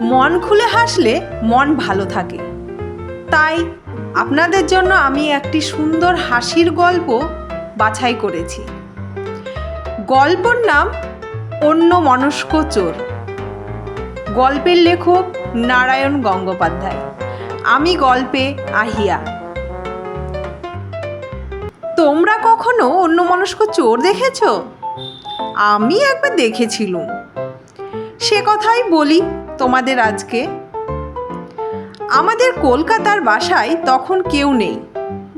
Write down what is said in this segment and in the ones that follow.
মন খুলে হাসলে মন ভালো থাকে। তাই আপনাদের জন্য আমি একটি সুন্দর হাসির গল্প বাছাই করেছি। গল্পর নাম অন্য মনস্ক চোর। গল্পের লেখক নারায়ণ গঙ্গোপাধ্যায়। আমি গল্পে আহিয়া। তোমরা কখনো অন্য মনস্ক চোর দেখেছ? আমি একবার দেখেছিলুম। সে কথাই বলি তোমাদের আজকে? আমাদের কলকাতার বাসায় তখন কেউ নেই।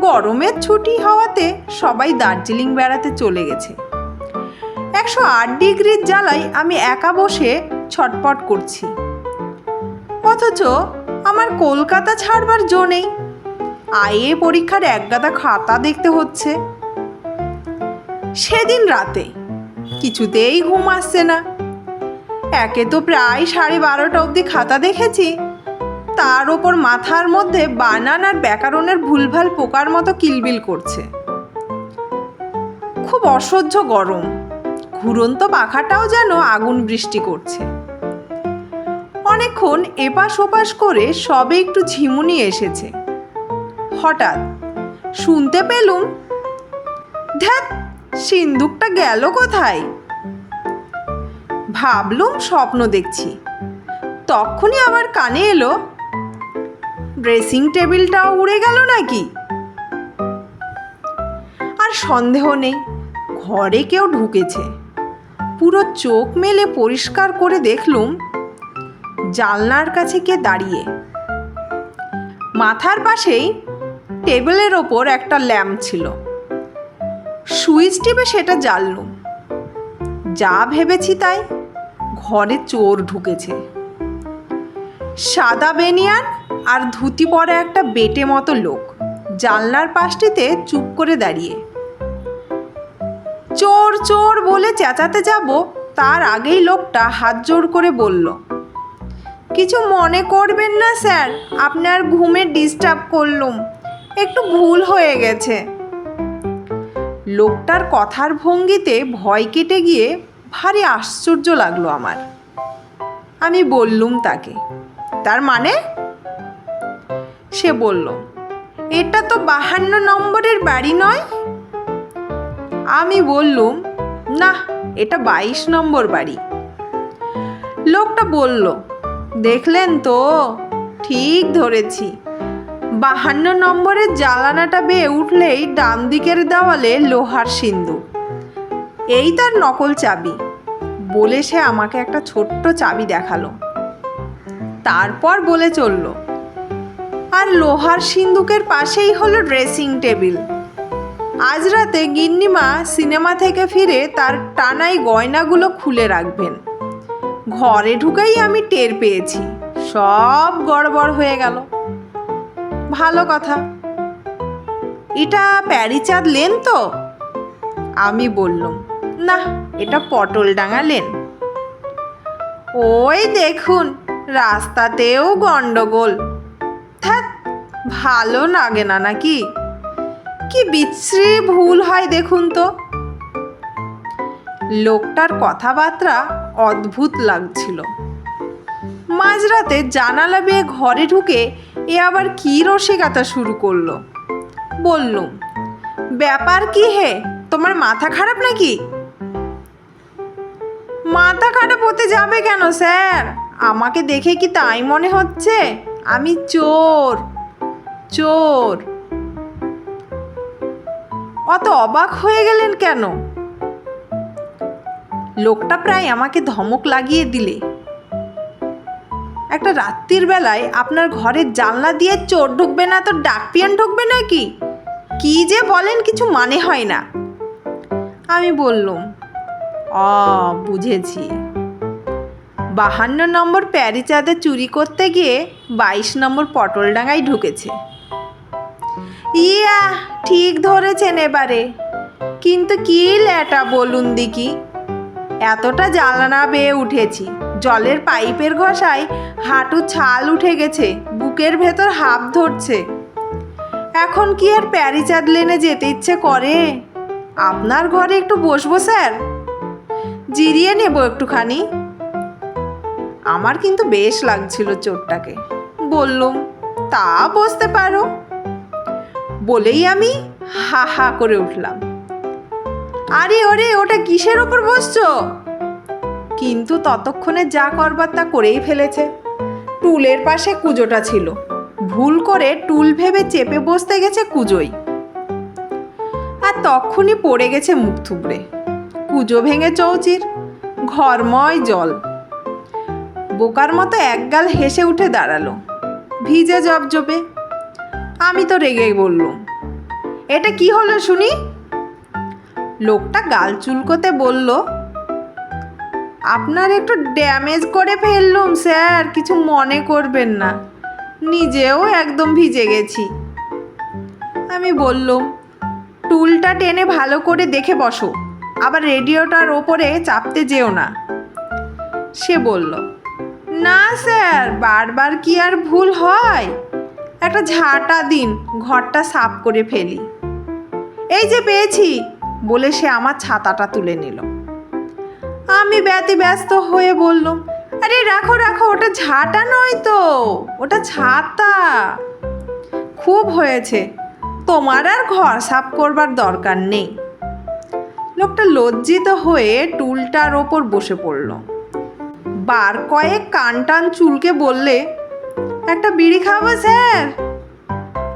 গরমের ছুটি হওয়াতে সবাই দার্জিলিং বেড়াতে চলে গেছে। একশো আট ডিগ্রির জ্বালায় আমি একা বসে ছটপট করছি। অথচ আমার কলকাতা ছাড়বার জো নেই। আইএ পরীক্ষার একগাদা খাতা দেখতে হচ্ছে। সেদিন রাতে কিছুতেই ঘুম আসছে না। একে তো প্রায় সাড়ে বারোটা অবধি খাতা দেখেছি। তার ওপর মাথার মধ্যে বানান আর ব্যাকরণের ভুলভাল পোকার মতো কিলবিল করছে। খুব অসহ্য গরম। ঘুরন্ত পাখাটাও যেন আগুন বৃষ্টি করছে। অনেকক্ষণ এপাশ ওপাশ করে সবে একটু ঝিমুনি এসেছে। হঠাৎ শুনতে পেলুম ধ্যাত সিন্দুকটা গেল কোথায়? ভাবলুম স্বপ্ন দেখছি। তখনই আবার কানে এলো, ড্রেসিং টেবিলটাও উড়ে গেল নাকি? আর সন্দেহ নেই, ঘরে কেউ ঢুকেছে। পুরো চোখ মেলে পরিষ্কার করে দেখলুম, জানলার কাছে কে দাঁড়িয়ে। মাথার পাশেই টেবিলের ওপর একটা ল্যাম্প ছিল। সুইচ টিপে সেটা জ্বাললুম। যা ভেবেছি তাই ঘরে চোর ঢুকেছে। সাদা বেনিয়ান আর ধুতি পরা একটা বেটে মতো লোক। জানলার পাশটিতে চুপ করে দাঁড়িয়ে। চোর চোর বলে চেঁচাতে যাব, তার আগেই লোকটা হাত জোর করে বলল, কিছু মনে করবেন না স্যার, আপনার ঘুমে ডিস্টার্ব করলুম, একটু ভুল হয়ে গেছে। লোকটার কথার ভঙ্গিতে ভয় কেটে গিয়ে ভারী আশ্চর্য লাগল আমার। আমি বললুম তাকে। তার মানে? সে বলল, এটা তো বাহান্ন নম্বরের বাড়ি নয়? আমি বললুম, না, এটা বাইশ নম্বর বাড়ি। লোকটা বলল, দেখলেন তো, ঠিক ধরেছি। বাহান্ন নম্বরের জ্বালানাটা বেয়ে উঠলেই ডান দিকের দেওয়ালে লোহার সিন্ধু এই তার নকল চাবি। বলে সে আমাকে একটা ছোট্ট চাবি দেখাল। তারপর বলে চলল, আর লোহার সিন্দুকের পাশেই হলো ড্রেসিং টেবিল। আজ রাতে গিন্নিমা সিনেমা থেকে ফিরে তার টানাই গয়নাগুলো খুলে রাখবেন। ঘরে ঢুকেই আমি টের পেয়েছি, সব গড়বড় হয়ে গেল। ভালো কথা। এটা প্যারিচাঁদ লেন তো? আমি বললুম না, এটা পটল ডাঙালেন ওই দেখুন, রাস্তাতেও গন্ডগোল। ধ্যাত ভালো লাগে না নাকি? কি বিশ্রী ভুল হয় দেখুন তো। লোকটার কথাবার্তা অদ্ভুত লাগছিল। মাঝরাতে জানালা বেয়ে ঘরে ঢুকে এ আবার কি রসিকতা শুরু করল। বললুম, ব্যাপার কি হে? তোমার মাথা খারাপ নাকি? মাথা খারাপ হতে যাবে কেন, স্যার? আমাকে দেখে কি তাই মনে হচ্ছে? আমি চোর। চোর। অত অবাক হয়ে গেলেন কেন? লোকটা প্রায় আমাকে ধমক লাগিয়ে দিলে। একটা রাত্রির বেলায় আপনার ঘরের জানলা দিয়ে চোর ঢুকবে না তো ডাকপিয়ান ঢুকবে নাকি? কি যে বলেন, কিছু মানে হয় না। আমি বললুম অ বুঝেছি। বাহান্ন নম্বর প্যারি প্যারিচাঁদে চুরি করতে গিয়ে বাইশ নম্বর পটল পটলডাঙ্গায় ঢুকেছে। ইয়া, ঠিক ধরেছেন এবারে। কিন্তু কি ল্যাটা বলুন দিকি এতটা জ্বালানা বেয়ে উঠেছি। জলের পাইপের ঘষায় হাঁটু ছাল উঠে গেছে, বুকের ভেতর হাফ ধরছে। এখন কি আর প্যারিচাঁদ লেনে যেতে ইচ্ছে করে? আপনার ঘরে একটু বসবো, স্যার? জিরিয়ে নেব একটুখানি। আমার কিন্তু বেশ লাগছিল চোরটাকে। বললুম, তা বসতে পারো। বলেই আমি হা হা করে উঠলাম। আরে, ওরে, ওটা কিসের ওপর বসছো? কিন্তু ততক্ষণে যা করবার তা করেই ফেলেছে। টুলের পাশে কুজোটা ছিল। ভুল করে টুল ভেবে চেপে বসতে গেছে কুজোই। আর তখনই পড়ে গেছে মুখ থুবড়ে। কুজো ভেঙে চৌচির, ঘরময় জল। বোকার মতো একগাল হেসে উঠে দাঁড়াল। ভিজে জবজবে। আমি তো রেগে বললুম, এটা কি হলো শুনি? লোকটা গাল চুলকোতে বলল, আপনার একটু ড্যামেজ করে ফেললুম, স্যার, কিছু মনে করবেন না। নিজেও একদম ভিজে গেছি। আমি বললুম, টুলটা টেনে ভালো করে দেখে বসো। আবার রেডিওটার ওপরে চাপতে যেও না। সে বলল, না স্যার, বারবার কি আর ভুল হয়? একটা ঝাঁটা দিন, ঘরটা সাফ করে ফেলি। এই যে পেয়েছি, বলে সে আমার ছাতাটা তুলে নিল। আমি ব্যতি ব্যস্ত হয়ে বললাম আরে রাখো রাখো, ওটা ঝাঁটা নয় তো, ওটা ছাতা। খুব হয়েছে, তোমার আর ঘর সাফ করবার দরকার নেই। লোকটা লজ্জিত হয়ে টুলটার ওপর বসে পড়ল। বার কয়েক কান টান চুলকে বললে, একটা বিড়ি খাব, স্যার?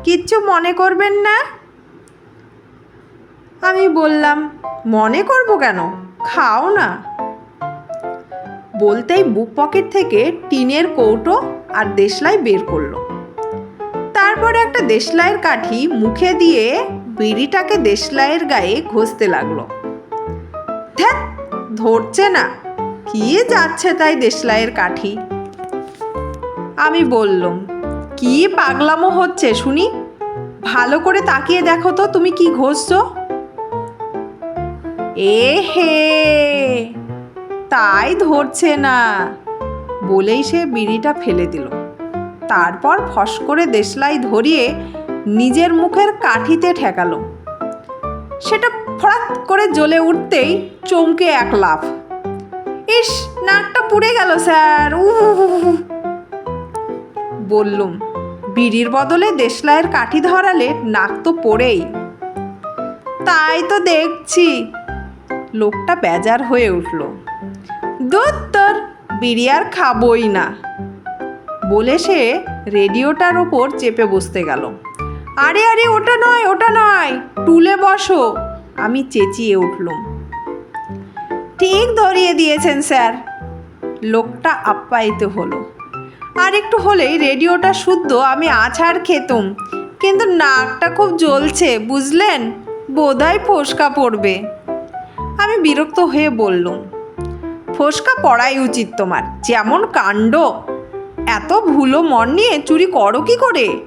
কিচ্ছু মনে করবেন না? আমি বললাম, মনে করব কেন? খাও না। বলতেই বুক পকেট থেকে টিনের কৌটো আর দেশলাই বের করল। তারপর একটা দেশলাইয়ের কাঠি মুখে দিয়ে বিড়িটাকে দেশলাইয়ের গায়ে ঘষতে লাগল। ধ্যাত ধরছে না। কি যাচ্ছে তাই দেশলাইয়ের কাঠি। আমি বললুম, কি পাগলামো হচ্ছে শুনি? ভালো করে তাকিয়ে দেখো তো তুমি কি ঘষছো। এ হে, তাই ধরছে না। বলেই সে বিড়িটা ফেলে দিল। তারপর ফস করে দেশলাই ধরিয়ে নিজের মুখের কাঠিতে ঠেকালো। সেটা ফরাত করে জ্বলে উঠতেই চমকে এক লাফ। ইস, নাকটা পুড়ে গেল, স্যার। উ বললুম, বিড়ির বদলে দেশলাইয়ের কাঠি ধরালে নাক তো পড়েই। তাই তো দেখছি। লোকটা বেজার হয়ে উঠল। দুধ তোর, বিড়ি আর খাবই না। বলে সে রেডিওটার ওপর চেপে বসতে গেল। আরে আরে, ওটা নয় ওটা নয়, টুলে বসো। আমি চেঁচিয়ে উঠলুম। ঠিক ধরিয়ে দিয়েছেন, স্যার। লোকটা আপ্যায়িত হলো। আর একটু হলেই রেডিওটা শুদ্ধ, আমি আছাড় খেতুম। কিন্তু নাকটা খুব জ্বলছে, বুঝলেন? বোধহয় ফোসকা পড়বে। আমি বিরক্ত হয়ে বললুম, ফোসকা পড়াই উচিত তোমার, যেমন কাণ্ড। এত ভুলো মন নিয়ে চুরি করো কি করে?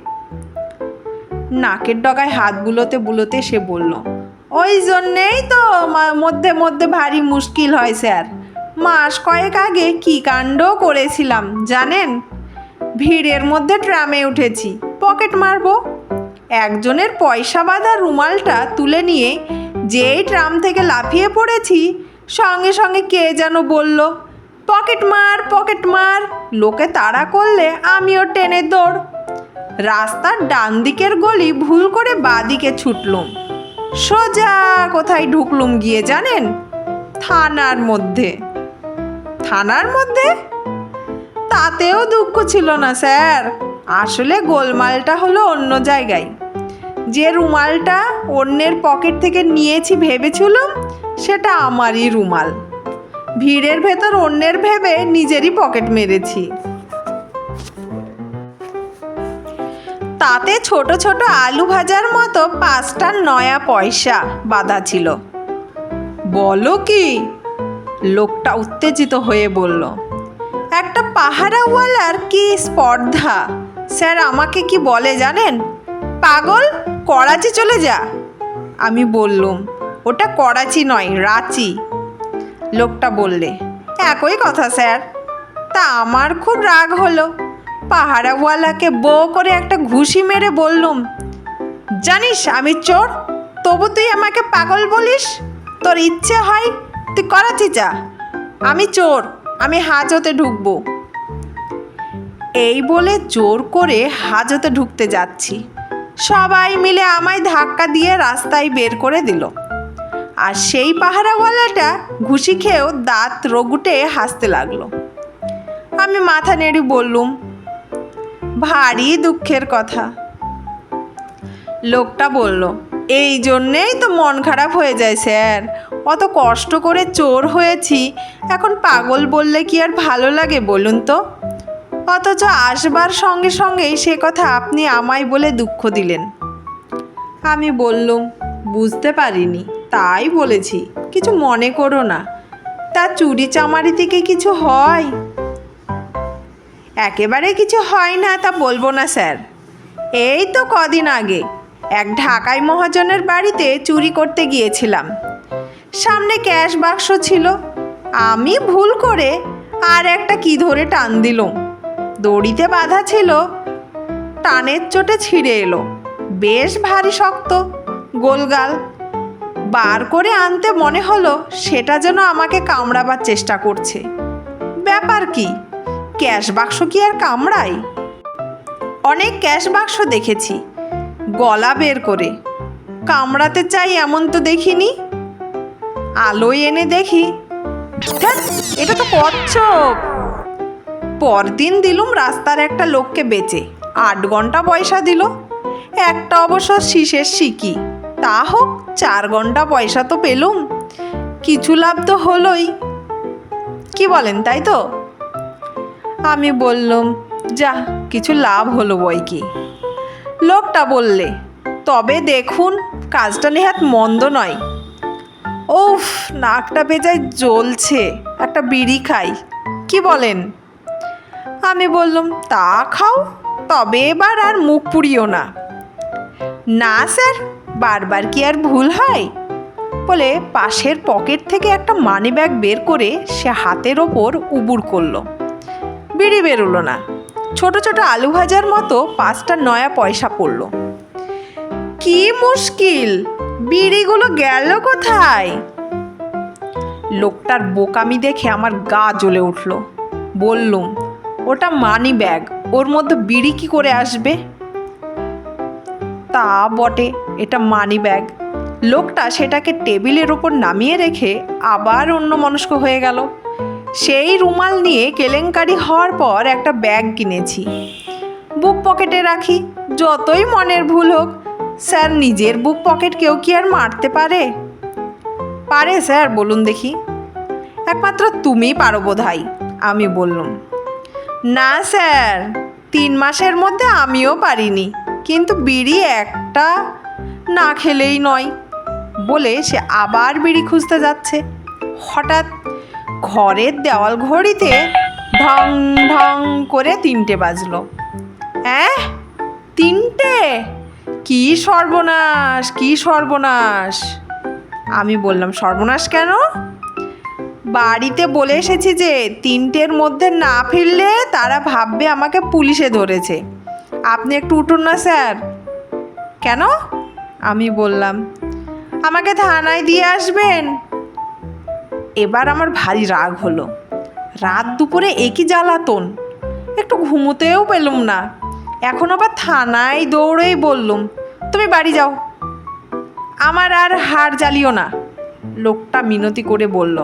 নাকের ডগায় হাত বুলোতে বুলোতে সে বলল ওই জন্যেই তো মধ্যে মধ্যে ভারী মুশকিল হয়, স্যার। মাস কয়েক আগে কি কাণ্ড করেছিলাম, জানেন? ভিড়ের মধ্যে ট্রামে উঠেছি, পকেট মারবো। একজনের পয়সা বাঁধা রুমালটা তুলে নিয়ে যেই ট্রাম থেকে লাফিয়ে পড়েছি, সঙ্গে সঙ্গে কে যেন বলল, পকেট মার পকেট মার। লোকে তাড়া করলে আমিও টেনে দৌড়। রাস্তার ডান দিকের গলি ভুল করে বাদিকে ছুটলুম। সোজা কোথায় ঢুকলুম গিয়ে জানেন? থানার মধ্যে। থানার মধ্যে? তাতেও দুঃখ ছিল না, স্যার। আসলে গোলমালটা হলো অন্য জায়গায়। যে রুমালটা অন্যের পকেট থেকে নিয়েছি ভেবেছিলাম, সেটা আমারই রুমাল। ভিড়ের ভেতর অন্যের ভেবে নিজেরই পকেট মেরেছি। তাতে ছোট ছোট আলু ভাজার মতো পাঁচটা নয়া পয়সা বাঁধা ছিল। বলো কি? লোকটা উত্তেজিত হয়ে বলল, একটা পাহারাওয়ালার কি স্পর্ধা? স্যার, আমাকে কি বলে জানেন? পাগল, করাচি চলে যা। আমি বললুম, ওটা করাচি নয়, রাঁচি। লোকটা বললে, একই কথা, স্যার। তা আমার খুব রাগ হলো। পাহারাওয়ালাকে বো করে একটা ঘুষি মেরে বললুম, জানিস আমি চোর? তবু তুই আমাকে পাগল বলিস? তোর ইচ্ছে হয় তুই করাচি যা। আমি চোর, আমি হাজতে ঢুকবো। এই বলে জোর করে হাজতে ঢুকতে যাচ্ছি। সবাই মিলে আমায় ধাক্কা দিয়ে রাস্তায় বের করে দিল। আর সেই পাহারাওয়ালাটা ঘুষি খেয়েও দাঁত রগুটে হাসতে লাগল। আমি মাথা নেড়ে বললুম ভারী দুঃখের কথা। লোকটা বলল, এই জন্যেই তো মন খারাপ হয়ে যায় স্যার। অত কষ্ট করে চোর হয়েছি, এখন পাগল বললে কি আর ভালো লাগে বলুন তো? অথচ আসবার সঙ্গে সঙ্গেই সে কথা আপনি আমায় বলে দুঃখ দিলেন। আমি বললুম, বুঝতে পারিনি, তাই বলেছি। কিছু মনে করো না। তা চুরি চামারি থেকে কিছু হয়? একেবারে কিছু হয় না তা বলব না, স্যার। এই তো কদিন আগে এক ঢাকাই মহাজনের বাড়িতে চুরি করতে গিয়েছিলাম। সামনে ক্যাশ বাক্স ছিল। আমি ভুল করে আর একটা কি ধরে টান দিলুম। দড়িতে বাঁধা ছিল। টানের চোটে ছিঁড়ে এলো। বেশ ভারী শক্ত, গোলগাল। বার করে আনতে মনে হলো সেটা যেন আমাকে কামড়াবার চেষ্টা করছে। ব্যাপার কি? ক্যাশ বাক্স কি আর কামড়াই অনেক ক্যাশ বাক্স দেখেছি, গলা বের করে। কামড়াতে চাই এমন তো দেখিনি। আলোয় এনে দেখি এটা তো কচ্ছপ পরদিন দিলুম রাস্তার একটা লোককে বেচে, আট ঘণ্টা পয়সা দিল। একটা অবশ্য শীষের শিকি, তা হোক, চার ঘণ্টা পয়সা তো পেলুম। কিছু লাভ তো হলোই। কি বলেন তাই তো? আমি বললুম যা কিছু লাভ হলো বই কি? লোকটা বললে, তবে দেখুন, কাজটা নেহাত মন্দ নয়। উফ, নাকটা বেজায় জ্বলছে, একটা বিড়ি খাই, কি বলেন? আমি বললাম, তা খাও, তবে এবার আর মুখ পুড়িও না। না, স্যার, বারবার কি আর ভুল হয়? বলে পাশের পকেট থেকে একটা মানি ব্যাগ বের করে সে হাতের ওপর উবুর করল। বিড়ি বেরোলো না। ছোট ছোট আলু ভাজার মতো পাঁচটা নয়া পয়সা পড়ল। কি মুশকিল! বিড়িগুলো গেল কোথায়? লোকটার বোকামি দেখে আমার গা জ্বলে উঠল। বললুম, ওটা মানি ব্যাগ, ওর মধ্যে বিড়ি কি করে আসবে? তা বটে, এটা মানি ব্যাগ। লোকটা সেটাকে টেবিলের ওপর নামিয়ে রেখে আবার অন্য মনস্ক হয়ে গেল। সেই রুমাল নিয়ে কেলেঙ্কারি হওয়ার পর একটা ব্যাগ কিনেছি। বুক পকেটে রাখি, যতই মনের ভুল হোক, স্যার নিজের বুক পকেট কেউ কি আর মারতে পারে? পারে স্যার, বলুন দেখি। একমাত্র তুমি পারো বোধ আমি বললুম। না স্যার, তিন মাসের মধ্যে আমিও পারিনি, কিন্তু বিড়ি একটা না খেলেই নয়, বলে সে আবার বিড়ি খুঁজতে যাচ্ছে। হঠাৎ ঘরের দেওয়াল ঘড়িতে ঢং ঢং করে তিনটে বাজলো। অ্যাঁ? তিনটে? কি সর্বনাশ কি সর্বনাশ? আমি বললাম, সর্বনাশ কেন? বাড়িতে বলে এসেছি যে তিনটের মধ্যে না ফিরলে তারা ভাববে আমাকে পুলিশে ধরেছে। আপনি একটু উঠুন না, স্যার। কেন? আমি বললাম, আমাকে থানায় দিয়ে আসবেন? এবার আমার ভারী রাগ হলো। রাত দুপুরে একই জ্বালাতন। একটু ঘুমোতেও পেলুম না। এখন আবার থানায় দৌড়েই বললুম, তুমি বাড়ি যাও। আমার আর হাড় জ্বালিও না। লোকটা মিনতি করে বলল,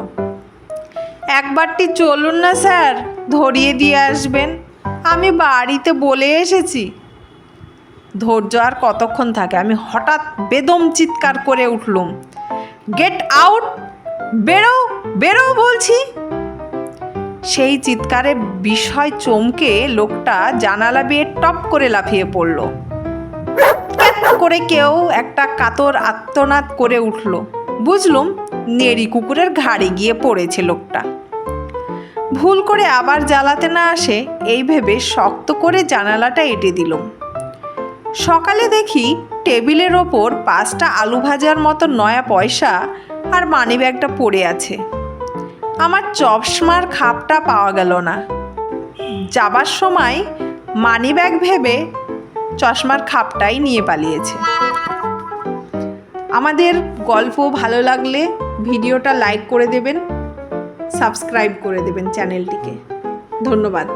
একবারটি চলুন না স্যার, ধরিয়ে দিয়ে আসবেন। আমি বাড়িতে বলে এসেছি। ধৈর্য আর কতক্ষণ থাকে? আমি হঠাৎ বেদম চিৎকার করে উঠলুম, গেট আউট! বেরো! বেরো বলছি। সেই চিৎকারে বিষয় চমকে লোকটা জানালা বেয়ে টপ করে লাফিয়ে পড়ল। করে কেউ একটা কাতর আত্মনাদ করে উঠল। বুঝলুম, নেড়ি কুকুরের ঘাড়ে গিয়ে পড়েছে লোকটা। ভুল করে আবার জ্বালাতে না আসে, এই ভেবে শক্ত করে জানালাটা এঁটে দিলুম। সকালে দেখি টেবিলের ওপর পাঁচটা আলু ভাজার মতো নয়া পয়সা আর মানিব্যাগটা পড়ে আছে। আমার চশমার খাপটা পাওয়া গেল না। যাবার সময় মানি ব্যাগ ভেবে চশমার খাপটাই নিয়ে পালিয়েছে। আমাদের গল্প ভালো লাগলে ভিডিওটা লাইক করে দেবেন, সাবস্ক্রাইব করে দেবেন চ্যানেলটিকে। ধন্যবাদ।